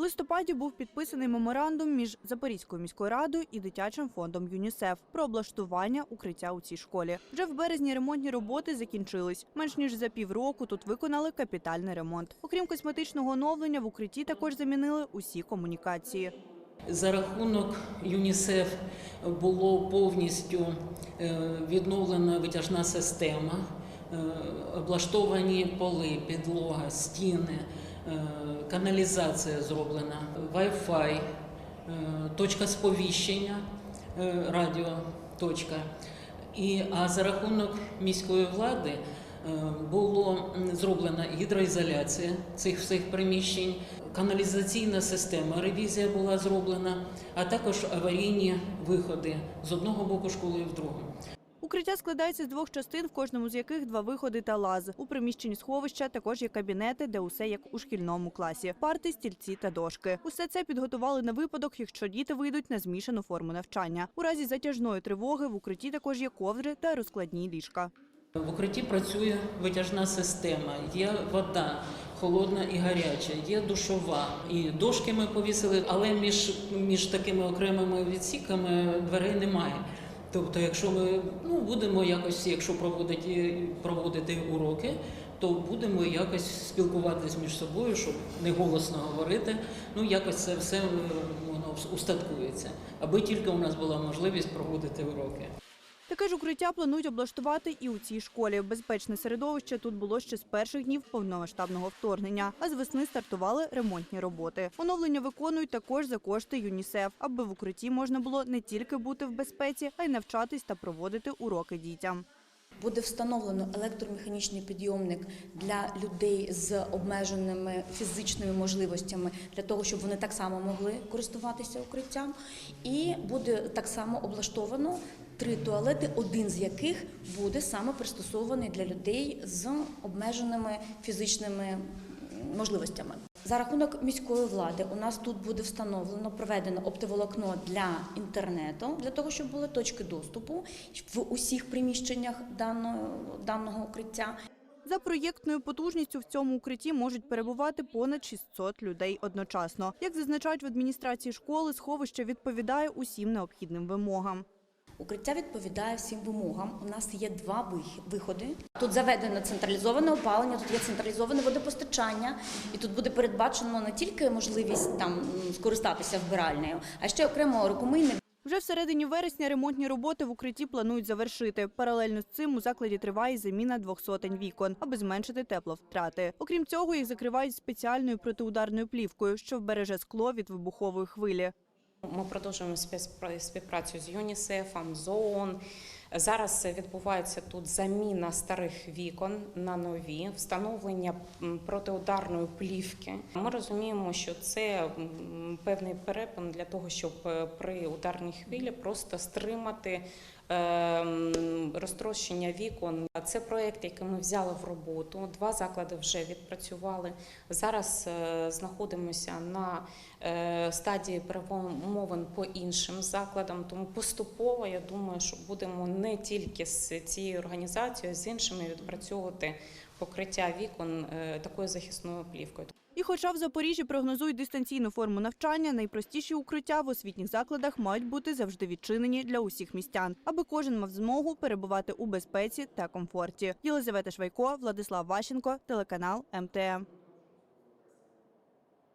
Листопаді був підписаний меморандум між Запорізькою міською радою і дитячим фондом ЮНІСЕФ про облаштування укриття у цій школі. Вже в березні ремонтні роботи закінчились. Менш ніж за півроку тут виконали капітальний ремонт. Окрім косметичного оновлення, в укритті також замінили усі комунікації. За рахунок ЮНІСЕФ було повністю е, відновлена витяжна система, е, облаштовані поли, підлога, стіни, каналізація зроблена, Wi-Fi, е, точка сповіщення, е, радіо, точка. І, а за рахунок міської влади е, було зроблена гідроізоляція цих всіх приміщень, каналізаційна система, ревізія була зроблена, а також аварійні виходи з одного боку школи в другу. Укриття складається з двох частин, в кожному з яких два виходи та лаз. У приміщенні сховища також є кабінети, де усе як у шкільному класі: парти, стільці та дошки. Усе це підготували на випадок, якщо діти вийдуть на змішану форму навчання. У разі затяжної тривоги в укритті також є ковдри та розкладні ліжка. В укритті працює витяжна система, є вода. Холодна і гаряча, є душова, і дошки ми повісили, але між, між такими окремими відсіками дверей немає. Тобто, якщо ми ну, будемо якось, якщо проводити, проводити уроки, то будемо якось спілкуватися між собою, щоб не голосно говорити. Ну якось це все е, воно устаткується, аби тільки у нас була можливість проводити уроки. Таке ж укриття планують облаштувати і у цій школі. Безпечне середовище тут було ще з перших днів повномасштабного вторгнення. А з весни стартували ремонтні роботи. Оновлення виконують також за кошти ЮНІСЕФ, аби в укритті можна було не тільки бути в безпеці, а й навчатись та проводити уроки дітям. Буде встановлено електромеханічний підйомник для людей з обмеженими фізичними можливостями для того, щоб вони так само могли користуватися укриттям. І буде так само облаштовано три туалети, один з яких буде саме пристосований для людей з обмеженими фізичними можливостями. За рахунок міської влади у нас тут буде встановлено проведено оптоволокно для інтернету, для того, щоб були точки доступу в усіх приміщеннях даного, даного укриття. За проєктною потужністю в цьому укритті можуть перебувати понад 600 людей одночасно. Як зазначають в адміністрації школи, сховище відповідає усім необхідним вимогам. Укриття відповідає всім вимогам. У нас є два виходи. Тут заведено централізоване опалення, тут є централізоване водопостачання, і тут буде передбачено не тільки можливість там скористатися вбиральнею, а ще окремо рукомийник Вже всередині вересня ремонтні роботи в укритті планують завершити. Паралельно з цим у закладі триває заміна двох сотень вікон, аби зменшити тепловтрати. Окрім цього, їх закривають спеціальною протиударною плівкою, що вбереже скло від вибухової хвилі. Ми продовжуємо співпра- співпрацю з ЮНІСЕФом, з ООН. Зараз відбувається тут заміна старих вікон на нові, встановлення протиударної плівки. Ми розуміємо, що це певний перепин для того, щоб е, при ударній хвилі просто стримати розтрощення вікон. Це проект, який ми взяли в роботу. Два заклади вже відпрацювали. Зараз е, знаходимося на е, стадії перемовин по іншим закладам. Тому поступово я думаю, що будемо не тільки з цією організацією, а з іншими відпрацьовувати покриття вікон е, такою захисною плівкою. І хоча в Запоріжжі прогнозують дистанційну форму навчання, найпростіші укриття в освітніх закладах мають бути завжди відчинені для усіх містян, аби кожен мав змогу перебувати у безпеці та комфорті. Єлизавета Швайко, Владислав Ващенко, телеканал МТМ.